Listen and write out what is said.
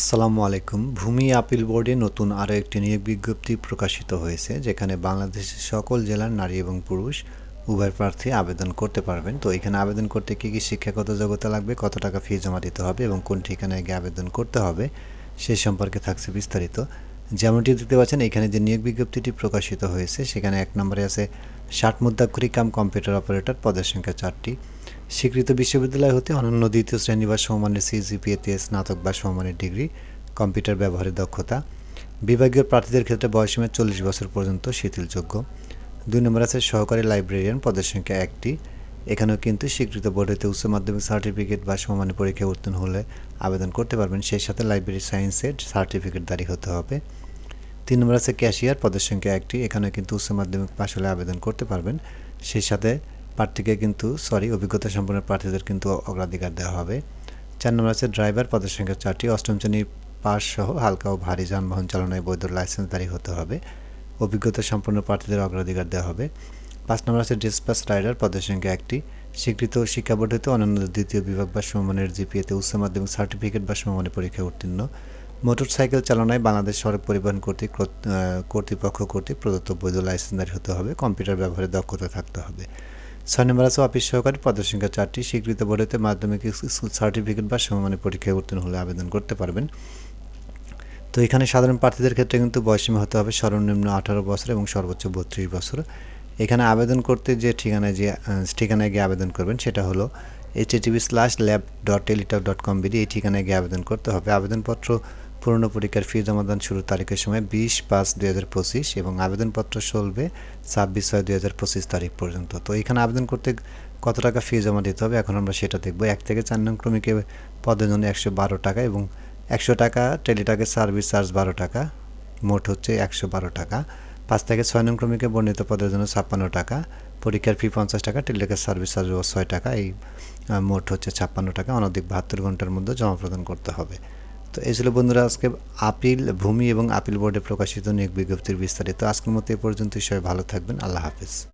আসসালামু আলাইকুম। ভূমি আপিল বোর্ডে নতুন আরও একটি নিয়োগ বিজ্ঞপ্তি প্রকাশিত হয়েছে, যেখানে বাংলাদেশের সকল জেলার নারী এবং পুরুষ উভয় প্রার্থী আবেদন করতে পারবেন। তো এখানে আবেদন করতে কী কী শিক্ষাগত যোগ্যতা লাগবে, কত টাকা ফি জমা দিতে হবে এবং কোন ঠিকানায় গিয়ে আবেদন করতে হবে সে সম্পর্কে থাকছে বিস্তারিত। যেমনটি দেখতে পাচ্ছেন, এখানে যে নিয়োগ বিজ্ঞপ্তিটি প্রকাশিত হয়েছে, সেখানে এক নম্বরে আছে ষাট মুদ্রাক্ষরী কাম কম্পিউটার অপারেটর, পদের সংখ্যা চারটি। স্বীকৃত বিশ্ববিদ্যালয় হতে অনন্য দ্বিতীয় শ্রেণি বা সমমানের সিজিপিএতে স্নাতক বা সমমানের ডিগ্রি, কম্পিউটার ব্যবহারের দক্ষতা, বিভাগীয় প্রার্থীদের ক্ষেত্রে বয়সীমা চল্লিশ বছর পর্যন্ত শিথিলযোগ্য। দুই নম্বর আছে সহকারী লাইব্রেরিয়ান, পদের সংখ্যা একটি। এখানেও কিন্তু স্বীকৃত বোর্ড হতে উচ্চ মাধ্যমিক সার্টিফিকেট বা সমানের পরীক্ষায় উত্তীর্ণ হলে আবেদন করতে পারবেন। সেই সাথে লাইব্রেরি সায়েন্সের সার্টিফিকেট দাঁড়ি হতে হবে। তিন নম্বর আছে ক্যাশিয়ার, পদের সংখ্যা একটি। এখানেও কিন্তু উচ্চ মাধ্যমিক পাশ হলে আবেদন করতে পারবেন। সেই সাথে প্রার্থীকে কিন্তু সরি অভিজ্ঞতা সম্পন্ন প্রার্থীদের কিন্তু অগ্রাধিকার দেওয়া হবে। চার নম্বর আছে ড্রাইভার পদের সংখ্যা চারটি। অষ্টম শ্রেণি পাস সহ হালকা ও ভারী যানবাহন চালনায় বৈধ লাইসেন্সধারী হতে হবে। অভিজ্ঞতা সম্পন্ন প্রার্থীদের অগ্রাধিকার দেওয়া হবে। পাঁচ নম্বর আছে ডিসপ্যাচ রাইডার পদের সংখ্যা একটি। স্বীকৃত শিক্ষা বোর্ড হতে অন্যান্য দ্বিতীয় বিভাগ বা সমমানের জিপিএতে উচ্চ মাধ্যমিক সার্টিফিকেট বা সমমানের পরীক্ষায় উত্তীর্ণ। মোটরসাইকেল চালনায় বাংলাদেশ সড়ক পরিবহন কর্তৃক কর্তৃপক্ষ কর্তৃক প্রদত্ত বৈধ লাইসেন্সধারী হতে হবে। কম্পিউটার ব্যবহারে দক্ষতা থাকতে হবে। ছয় আছে, অফিস সহকারী পদের সংখ্যা চারটি স্বীকৃত বোর্ডেতে মাধ্যমিক সার্টিফিকেট বা সমমানের পরীক্ষায় উত্তীর্ণ হলে আবেদন করতে পারবেন। তো এখানে সাধারণ প্রার্থীদের ক্ষেত্রে কিন্তু বয়সীমা হতে হবে সর্বনিম্ন আঠারো বছর এবং সর্বোচ্চ বত্রিশ বছর। এখানে আবেদন করতে যে ঠিকানায় যে ঠিকানায় গিয়ে আবেদন করবেন সেটা হলো H TV slash lab dot Teletalk dot com BD এই ঠিকানায় গিয়ে আবেদন করতে হবে। আবেদনপত্র পূর্ণ পরীক্ষার ফি জমাদান শুরু তারিখের সময় বিশ পাঁচ দুই হাজার পঁচিশ এবং আবেদনপত্র চলবে ছাব্বিশ ছয় দুই হাজার পঁচিশ তারিখ পর্যন্ত। তো এখানে আবেদন করতে কত টাকা ফি জমা দিতে হবে? এখন আমরা সেটা দেখব। এক থেকে চার নং ক্রমিকে পদের জন্য একশো বারো টাকা এবং একশো টাকা টেলিটাকের সার্ভিস চার্জ বারো টাকা, মোট হচ্ছে একশো বারো টাকা। পাঁচ থেকে ছয় নং ক্রমিকে বর্ণিত পদের জন্য ছাপ্পান্ন টাকা, পরীক্ষার ফি পঞ্চাশ টাকা, টেলিটাকের সার্ভিস চার্জ ছয় টাকা, এই মোট হচ্ছে ছাপ্পান্ন টাকা। অনধিক বাহাত্তর ঘণ্টার মধ্যে জমা প্রদান করতে হবে। তো এই ছিল বন্ধুরা আজকে আপিল ভূমি এবং আপিল বোর্ডে প্রকাশিত নিয়োগ বিজ্ঞপ্তির বিস্তারিত। আজকের মতো এ পর্যন্তই। সবাই ভালো থাকবেন। আল্লাহ হাফিজ।